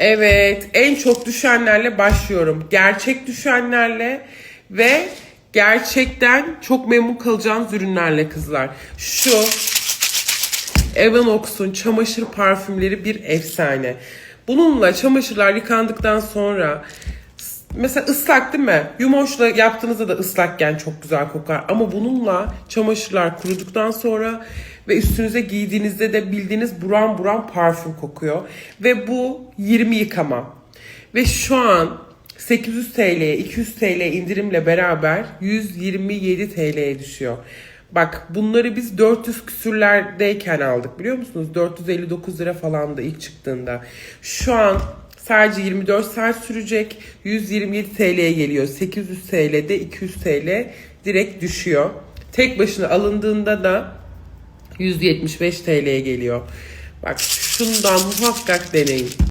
Evet, en çok düşenlerle başlıyorum. Gerçek düşenlerle ve gerçekten çok memnun kalacağınız ürünlerle kızlar. Şu Evaноx'un çamaşır parfümleri bir efsane. Bununla çamaşırlar yıkandıktan sonra mesela ıslak değil mi? Yumoşla yaptığınızda da ıslakken çok güzel kokar. Ama bununla çamaşırlar kuruduktan sonra ve üstünüze giydiğinizde de bildiğiniz buram buram parfüm kokuyor. Ve bu 20 yıkama. Ve şu an 800 TL'ye 200 TL indirimle beraber 127 TL'ye düşüyor. Bak bunları biz 400 küsürlerdeyken aldık biliyor musunuz? 459 lira falandı ilk çıktığında. Şu an sadece 24 saat sürecek. 127 TL'ye geliyor. 800 TL'de 200 TL direkt düşüyor. Tek başına alındığında da 175 TL'ye geliyor. Bak şundan muhakkak deneyin.